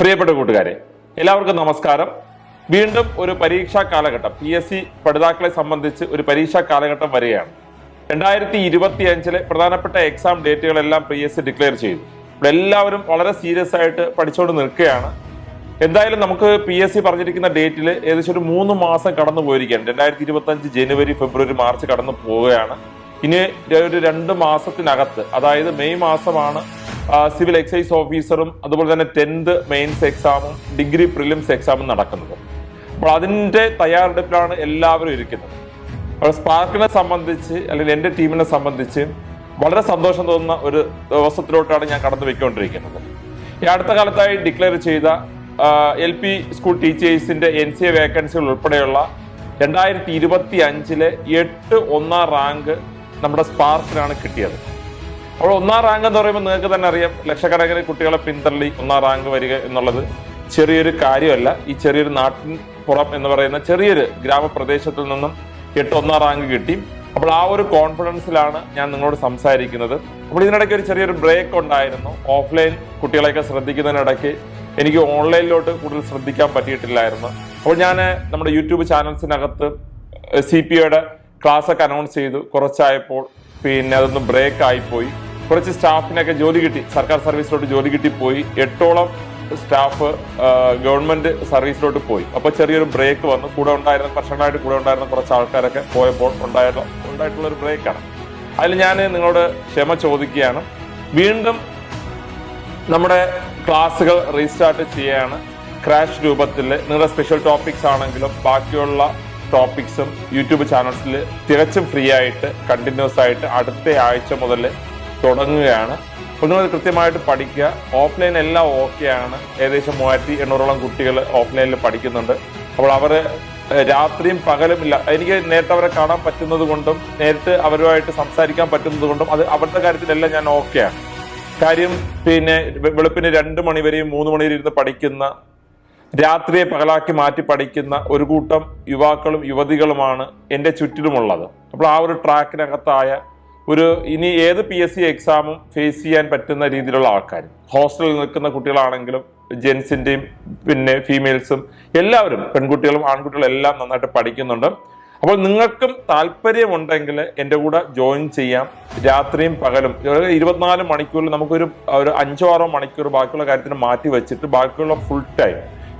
പ്രിയപ്പെട്ട കൂട്ടുകാരെ എല്ലാവർക്കും നമസ്കാരം. വീണ്ടും ഒരു പരീക്ഷാ കാലഘട്ടം പി എസ് സി പഠിതാക്കളെ സംബന്ധിച്ച് ഒരു പരീക്ഷാ കാലഘട്ടം വരികയാണ്. രണ്ടായിരത്തി ഇരുപത്തി അഞ്ചിലെ പ്രധാനപ്പെട്ട എക്സാം ഡേറ്റുകളെല്ലാം പി എസ് സി ഡിക്ലെയർ ചെയ്തു. ഇവിടെ എല്ലാവരും വളരെ സീരിയസ് ആയിട്ട് പഠിച്ചുകൊണ്ട് നിൽക്കുകയാണ്. എന്തായാലും നമുക്ക് പി എസ് സി പറഞ്ഞിരിക്കുന്ന ഡേറ്റിൽ ഏകദേശം ഒരു മൂന്ന് മാസം കടന്നു പോയിരിക്കുകയാണ്. രണ്ടായിരത്തി ഇരുപത്തി അഞ്ച് ജനുവരി ഫെബ്രുവരി മാർച്ച് കടന്നു പോവുകയാണ്. ഇനി ഒരു രണ്ട് മാസത്തിനകത്ത് അതായത് മെയ് മാസമാണ് സിവിൽ എക്സൈസ് ഓഫീസറും അതുപോലെ തന്നെ ടെൻത്ത് മെയിൻസ് എക്സാമും ഡിഗ്രി പ്രിലിംസ് എക്സാമും നടക്കുന്നത്. അപ്പോൾ അതിന്റെ തയ്യാറെടുപ്പിലാണ് എല്ലാവരും ഇരിക്കുന്നത്. അപ്പോൾ സ്പാർക്കിനെ സംബന്ധിച്ച് അല്ലെങ്കിൽ എന്റെ ടീമിനെ സംബന്ധിച്ച് വളരെ സന്തോഷം തോന്നുന്ന ഒരു ദിവസത്തിലോട്ടാണ് ഞാൻ കടന്നു പോയിക്കൊണ്ടിരിക്കുന്നത്. ഈ അടുത്ത കാലത്തായി ഡിക്ലെയർ ചെയ്ത എൽ പി സ്കൂൾ ടീച്ചേഴ്സിന്റെ എൻ സി എ വേക്കൻസികൾ ഉൾപ്പെടെയുള്ള രണ്ടായിരത്തി ഇരുപത്തി അഞ്ചിലെ എട്ട് ഒന്നാം റാങ്ക് നമ്മുടെ സ്പാർക്കിനാണ് കിട്ടിയത്. അപ്പോൾ ഒന്നാം റാങ്ക് എന്ന് പറയുമ്പോൾ നിങ്ങൾക്ക് തന്നെ അറിയാം ലക്ഷക്കണക്കിന് കുട്ടികളെ പിന്തള്ളി ഒന്നാം റാങ്ക് വരിക എന്നുള്ളത് ചെറിയൊരു കാര്യമല്ല. ഈ ചെറിയൊരു നാട്ടിൻ പുറം എന്ന് പറയുന്ന ചെറിയൊരു ഗ്രാമപ്രദേശത്തിൽ നിന്നും എട്ട് ഒന്നാം റാങ്ക് കിട്ടി. അപ്പോൾ ആ ഒരു കോൺഫിഡൻസിലാണ് ഞാൻ നിങ്ങളോട് സംസാരിക്കുന്നത്. അപ്പോൾ ഇതിനിടയ്ക്ക് ഒരു ചെറിയൊരു ബ്രേക്ക് ഉണ്ടായിരുന്നു. ഓഫ്ലൈൻ കുട്ടികളെയൊക്കെ ശ്രദ്ധിക്കുന്നതിനിടയ്ക്ക് എനിക്ക് ഓൺലൈനിലോട്ട് കൂടുതൽ ശ്രദ്ധിക്കാൻ പറ്റിയിട്ടില്ലായിരുന്നു. അപ്പോൾ ഞാൻ നമ്മുടെ യൂട്യൂബ് ചാനൽസിനകത്ത് സി പി ഒയുടെ ക്ലാസ്സൊക്കെ അനൗൺസ് ചെയ്തു. കുറച്ചായപ്പോൾ പിന്നെ അതൊന്ന് ബ്രേക്ക് ആയിപ്പോയി കുറച്ച് സ്റ്റാഫിനൊക്കെ ജോലി കിട്ടി. സർക്കാർ സർവീസിലോട്ട് ജോലി കിട്ടി പോയി. എട്ടോളം സ്റ്റാഫ് ഗവൺമെന്റ് സർവീസിലോട്ട് പോയി. അപ്പൊ ചെറിയൊരു ബ്രേക്ക് വന്നു. കൂടെ ഉണ്ടായിരുന്ന വർഷങ്ങളായിട്ട് കൂടെ ഉണ്ടായിരുന്ന കുറച്ച് ആൾക്കാരൊക്കെ പോയപ്പോൾ ഉണ്ടായിട്ടുള്ള ഉണ്ടായിട്ടുള്ള ഒരു ബ്രേക്കാണ്. അതിൽ ഞാൻ നിങ്ങളോട് ക്ഷമ ചോദിക്കുകയാണ്. വീണ്ടും നമ്മുടെ ക്ലാസ്സുകൾ റീസ്റ്റാർട്ട് ചെയ്യാണ് ക്രാഷ് രൂപത്തിൽ നിങ്ങളുടെ സ്പെഷ്യൽ ടോപ്പിക്സ് ആണെങ്കിലും ബാക്കിയുള്ള ടോപ്പിക്സും യൂട്യൂബ് ചാനൽസിൽ തികച്ചും ഫ്രീ ആയിട്ട് കണ്ടിന്യൂസ് ആയിട്ട് അടുത്ത ആഴ്ച മുതൽ തുടങ്ങുകയാണ്. അപ്പോൾ നിങ്ങൾ കൃത്യമായിട്ട് പഠിക്കുക. ഓഫ്ലൈൻ എല്ലാം ഓക്കെയാണ്. ഏകദേശം മൂവായിരത്തി എണ്ണൂറോളം കുട്ടികൾ ഓഫ്ലൈനിൽ പഠിക്കുന്നുണ്ട്. അപ്പോൾ അവർ രാത്രിയും പകലും ഇല്ല. എനിക്ക് നേരത്തെ അവരെ കാണാൻ പറ്റുന്നത് കൊണ്ടും നേരിട്ട് അവരുമായിട്ട് സംസാരിക്കാൻ പറ്റുന്നത് കൊണ്ടും അത് അവരുടെ കാര്യത്തിലെല്ലാം ഞാൻ ഓക്കെയാണ്. കാര്യം പിന്നെ വെളുപ്പിന് രണ്ട് മണി വരെയും മൂന്ന് മണി വരെ ഇരുന്ന് പഠിക്കുന്ന രാത്രിയെ പകലാക്കി മാറ്റി പഠിക്കുന്ന ഒരു കൂട്ടം യുവാക്കളും യുവതികളുമാണ് എന്റെ ചുറ്റിലുമുള്ളത്. അപ്പോൾ ആ ഒരു ട്രാക്കിനകത്തായ ഒരു ഇനി ഏത് പി എസ് സി എക്സാമും ഫേസ് ചെയ്യാൻ പറ്റുന്ന രീതിയിലുള്ള ആൾക്കാർ ഹോസ്റ്റലിൽ നിൽക്കുന്ന കുട്ടികളാണെങ്കിലും ജെൻസിന്റെയും പിന്നെ ഫീമെയിൽസും എല്ലാവരും പെൺകുട്ടികളും ആൺകുട്ടികളും എല്ലാം നന്നായിട്ട് പഠിക്കുന്നുണ്ട്. അപ്പോൾ നിങ്ങൾക്കും താല്പര്യമുണ്ടെങ്കിൽ എന്റെ കൂടെ ജോയിൻ ചെയ്യാം. രാത്രിയും പകലും. ഇരുപത്തിനാല് മണിക്കൂറിൽ നമുക്കൊരു ഒരു അഞ്ചോ ആറോ മണിക്കൂർ ബാക്കിയുള്ള കാര്യത്തിന് മാറ്റി വെച്ചിട്ട് ബാക്കിയുള്ള ഫുൾ ടൈം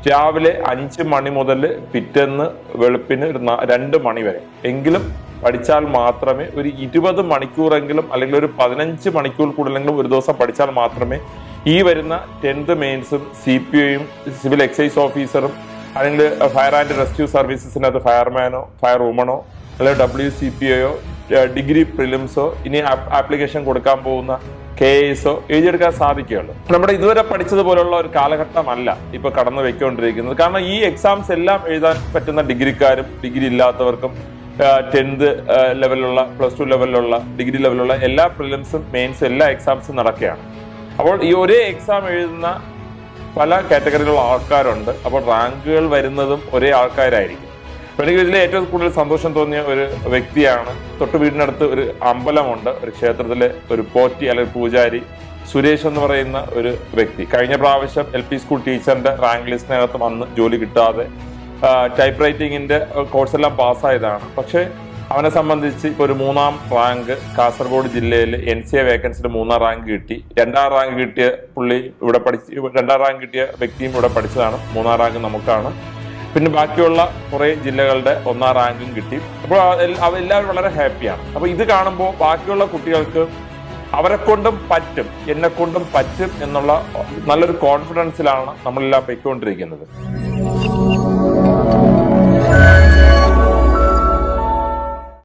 രാവിലെ അഞ്ച് മണി മുതൽ പിറ്റേന്ന് വെളുപ്പിന് ഒരു രണ്ട് മണി വരെ. എങ്കിലും പഠിച്ചാൽ മാത്രമേ ഒരു ഇരുപത് മണിക്കൂറെങ്കിലും അല്ലെങ്കിൽ ഒരു പതിനഞ്ച് മണിക്കൂർ കൂടുതലെങ്കിലും ഒരു ദിവസം പഠിച്ചാൽ മാത്രമേ ഈ വരുന്ന ടെൻത്ത് മെയിൻസും സി പി ഒയും സിവിൽ എക്സൈസ് ഓഫീസറും അല്ലെങ്കിൽ ഫയർ ആൻഡ് റെസ്ക്യൂ സർവീസസിനകത്ത് ഫയർമാനോ ഫയർ വുമണോ അല്ലെങ്കിൽ ഡബ്ല്യു സി പി ഒയോ ഡിഗ്രി പ്രിലിംസോ ഇനി ആപ്ലിക്കേഷൻ കൊടുക്കാൻ പോകുന്ന കെ എസോ എഴുതിയെടുക്കാൻ സാധിക്കുകയുള്ളൂ. നമ്മുടെ ഇതുവരെ പഠിച്ചതുപോലുള്ള ഒരു കാലഘട്ടമല്ല ഇപ്പൊ കടന്നു വെക്കൊണ്ടിരിക്കുന്നത് കാരണം ഈ എക്സാംസ് എല്ലാം എഴുതാൻ പറ്റുന്ന ഡിഗ്രിക്കാരും ഡിഗ്രി ഇല്ലാത്തവർക്കും ടെൻത്ത് ലെവലിലുള്ള പ്ലസ് ടു ലെവലിലുള്ള ഡിഗ്രി ലെവലിലുള്ള എല്ലാ പ്രിലിംസും മെയിൻസും എല്ലാ എക്സാംസും നടക്കുകയാണ്. അപ്പോൾ ഈ ഒരേ എക്സാം എഴുതുന്ന പല കാറ്റഗറിയിലുള്ള ആൾക്കാരുണ്ട്. അപ്പോൾ റാങ്കുകൾ വരുന്നതും ഒരേ ആൾക്കാരായിരിക്കും. എനിക്ക് ഇതിൽ ഏറ്റവും കൂടുതൽ സന്തോഷം തോന്നിയ ഒരു വ്യക്തിയാണ്. തൊട്ട് വീടിനടുത്ത് ഒരു അമ്പലമുണ്ട്. ഒരു ക്ഷേത്രത്തിലെ ഒരു പോറ്റി അല്ലെങ്കിൽ പൂജാരി സുരേഷ് എന്ന് പറയുന്ന ഒരു വ്യക്തി. കഴിഞ്ഞ പ്രാവശ്യം എൽ പി സ്കൂൾ ടീച്ചറിന്റെ റാങ്ക് ലിസ്റ്റിനകത്ത് വന്ന് ജോലി കിട്ടാതെ ടൈപ്പ് റൈറ്റിംഗിന്റെ കോഴ്സെല്ലാം പാസ്സായതാണ്. പക്ഷേ അവനെ സംബന്ധിച്ച് ഇപ്പോൾ ഒരു മൂന്നാം റാങ്ക് കാസർഗോഡ് ജില്ലയിൽ എൻ സി എ വേക്കൻസിയിൽ മൂന്നാം റാങ്ക് കിട്ടി. രണ്ടാം റാങ്ക് കിട്ടിയ പുള്ളി ഇവിടെ പഠിച്ച് രണ്ടാം റാങ്ക് കിട്ടിയ വ്യക്തിയും ഇവിടെ പഠിച്ചതാണ്. മൂന്നാം റാങ്ക് നമുക്കാണ്. പിന്നെ ബാക്കിയുള്ള കുറേ ജില്ലകളുടെ ഒന്നാം റാങ്കും കിട്ടി. അപ്പോൾ എല്ലാവരും വളരെ ഹാപ്പിയാണ് അപ്പോൾ ഇത് കാണുമ്പോൾ ബാക്കിയുള്ള കുട്ടികൾക്ക് അവരെ കൊണ്ടും പറ്റും എന്നെ കൊണ്ടും പറ്റും എന്നുള്ള നല്ലൊരു കോൺഫിഡൻസിലാണ് നമ്മളെല്ലാം പൊയ്ക്കൊണ്ടിരിക്കുന്നത്.